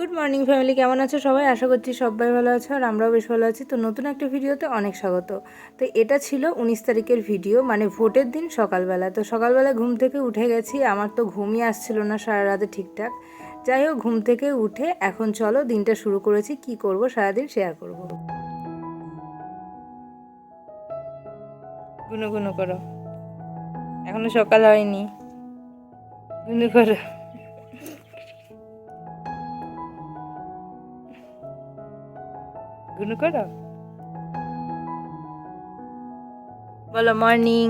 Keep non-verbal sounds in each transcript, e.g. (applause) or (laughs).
Good morning family কেমন আছো সবাই? আশা করছি সবাই ভালো আছো আর আমরাও বেশ ভালো আছি। তো নতুন একটা ভিডিওতে অনেক স্বাগত। তো এটা ছিল উনিশ তারিখের ভিডিও মানে ভোটের দিন সকালবেলা। তো সকালবেলা ঘুম থেকে উঠে গেছি। আমার তো ঘুমই আসছিল না সারা রাতে ঠিকঠাক। যাই হোক, ঘুম থেকে উঠে এখন চলো দিনটা শুরু করেছি। কি করব, সারাদিন শেয়ার করব। গুনো গুনো করো। এখনও সকাল হয়নি। গুনো করো। গুনো করো। বলো মর্নিং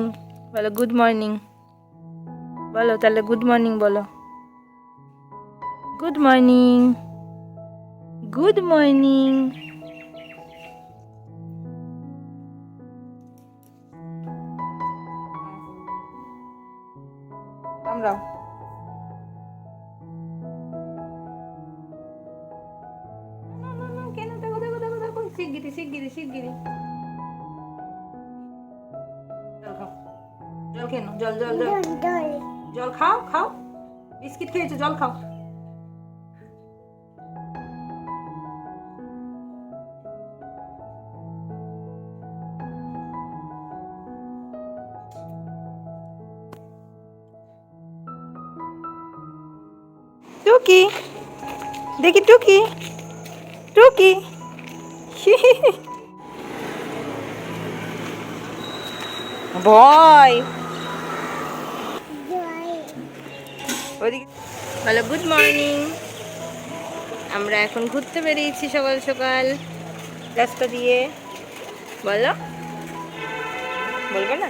বলো গুড মর্নিং বলো তাহলে গুড মর্নিং বলো। গুড মর্নিং গুড মর্নিং না, শিগগিরি শিগগিরি শিগগিরি জল নাও, জল। জল জল। জল খাও খাও। বিস্কিট খেয়েছো জল খাও। টুকি। দেখি টুকি। টুকি। ভয় ওদিকে বলো গুড মর্নিং আমরা এখন ঘুরতে বেরিয়েছি সকাল সকাল। রাস্তা দিয়ে। বলো। বলবে না?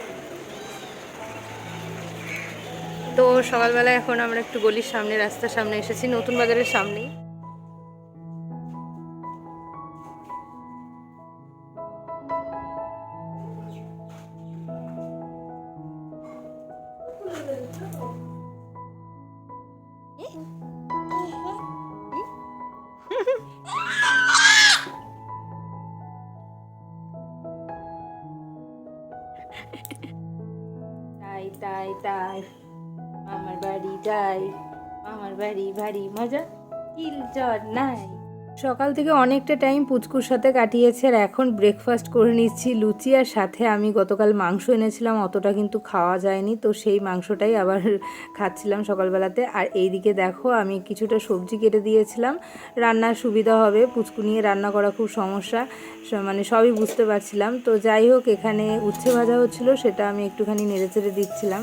তো সকালবেলা এখন আমরা একটু গলির সামনে, রাস্তার সামনে এসেছি, নতুন বাজারের সামনেই। তাই তাই তাই। মামার বাড়ি যাই। মামার বাড়ি ভারী মজা। কিল জ্বর নাই। সকাল থেকে অনেকটা টাইম পুচকুর সাথে কাটিয়েছে আর এখন ব্রেকফাস্ট করে নিচ্ছি লুচি আর সাথে আমি গতকাল মাংস এনেছিলাম, অতটা কিন্তু খাওয়া যায়নি। তো সেই মাংসটাই আবার (laughs) খাচ্ছিলাম সকালবেলাতে। আর এইদিকে দেখো আমি কিছুটা সবজি কেটে দিয়েছিলাম। রান্নার সুবিধা হবে, পুচকু নিয়ে রান্না করা খুব সমস্যা মানে সবই বুঝতে পারছিলাম। তো যাই হোক, এখানে উচ্ছে ভাজা হচ্ছিল সেটা আমি একটুখানি নেড়ে চেড়ে দিচ্ছিলাম।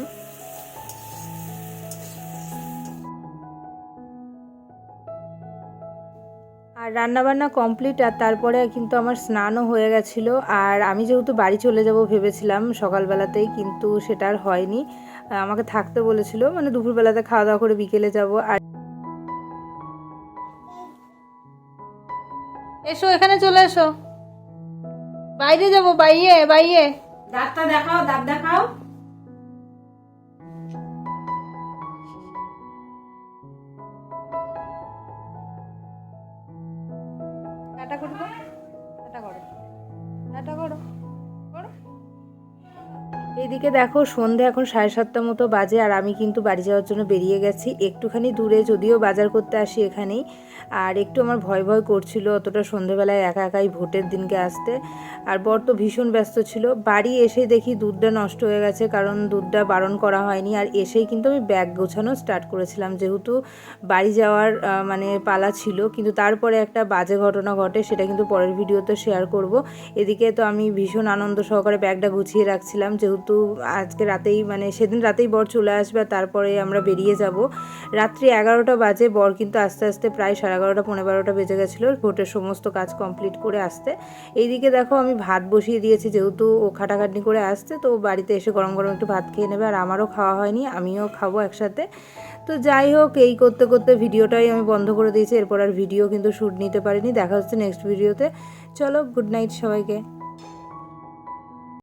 আর রান্নাবান্না কমপ্লিট আর তারপরে কিন্তু আমার স্নানও হয়ে গেছিল। আর আমি যেহেতু বাড়ি চলে যাব ভেবেছিলাম সকালবেলাতেই কিন্তু সেটা আর হয়নি। আমাকে থাকতে বলেছিল মানে দুপুরবেলাতে খাওয়া দাওয়া করে বিকেলে যাব। আর এসো এখানে চলে এসো। বাইরে যাব বাইরে বাইরে। দাঁতটা দেখাও দাঁত দেখাও। টাটা করো। টাটা করো এইদিকে দেখো, সন্ধে এখন সাড়ে সাতটা মতো বাজে আর আমি কিন্তু বাড়ি যাওয়ার জন্য বেরিয়ে গেছি। একটুখানি দূরে যদিও বাজার করতে আসি এখানেই। আর একটু আমার ভয় ভয় করছিল অতটা সন্ধেবেলায় একা একাই ভোটের দিনকে আসতে। আর বর তো ভীষণ ব্যস্ত ছিল। বাড়ি এসে দেখি দুধটা নষ্ট হয়ে গেছে কারণ দুধটা বারণ করা হয়নি। আর এসেই কিন্তু আমি ব্যাগ গোছানো স্টার্ট করেছিলাম। যেহেতু বাড়ি যাওয়ার মানে পালা ছিল, কিন্তু তারপরে একটা বাজে ঘটনা ঘটে, সেটা কিন্তু পরের ভিডিওতে শেয়ার করব। এদিকে তো আমি ভীষণ আনন্দ সহকারে ব্যাগটা গুছিয়ে রাখছিলাম। যেহেতু আজকে রাতেই মানে সেদিন রাতেই বর চলে আসবে তারপরে আমরা বেরিয়ে যাব। রাত্রি এগারোটা বাজে, বর কিন্তু আস্তে আস্তে প্রায় সাড়ে এগারোটা পনেরো বারোটা বেজে গেছিল ভোটের সমস্ত কাজ কমপ্লিট করে আসতে। এইদিকে দেখো আমি ভাত বসিয়ে দিয়েছি, যেহেতু ও খাটাখাটনি করে আসতে তো বাড়িতে এসে গরম গরম একটু ভাত খেয়ে নেবে আর আমারও খাওয়া হয়নি, আমিও খাব একসাথে। তো যাই হোক, এই করতে করতে ভিডিওটাই আমি বন্ধ করে দিয়েছি, এরপর আর ভিডিও কিন্তু শ্যুট নিতে পারিনি, দেখা হচ্ছে নেক্সট ভিডিওতে চলো গুড নাইট সবাইকে।